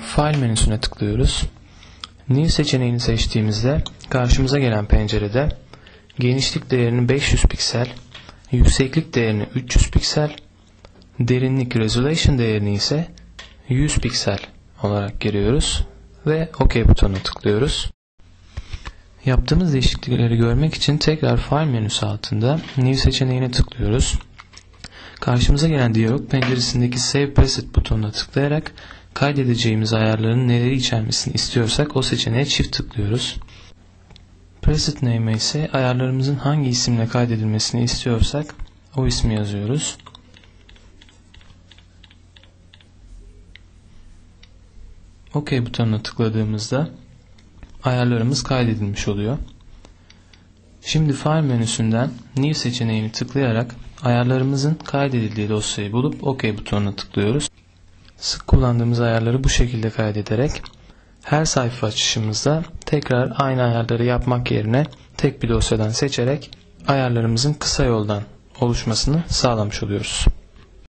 File menüsüne tıklıyoruz. New seçeneğini seçtiğimizde karşımıza gelen pencerede genişlik değerini 500 piksel, yükseklik değerini 300 piksel, derinlik resolution değerini ise 100 piksel olarak giriyoruz ve OK butonuna tıklıyoruz. Yaptığımız değişiklikleri görmek için tekrar File menüsü altında New seçeneğine tıklıyoruz. Karşımıza gelen diyalog penceresindeki Save Preset butonuna tıklayarak kaydedeceğimiz ayarların neleri içermesini istiyorsak o seçeneğe çift tıklıyoruz. Preset name'e ise ayarlarımızın hangi isimle kaydedilmesini istiyorsak o ismi yazıyoruz. OK butonuna tıkladığımızda ayarlarımız kaydedilmiş oluyor. Şimdi File menüsünden New seçeneğini tıklayarak ayarlarımızın kaydedildiği dosyayı bulup OK butonuna tıklıyoruz. Sık kullandığımız ayarları bu şekilde kaydederek her sayfa açışımızda tekrar aynı ayarları yapmak yerine tek bir dosyadan seçerek ayarlarımızın kısa yoldan oluşmasını sağlamış oluyoruz.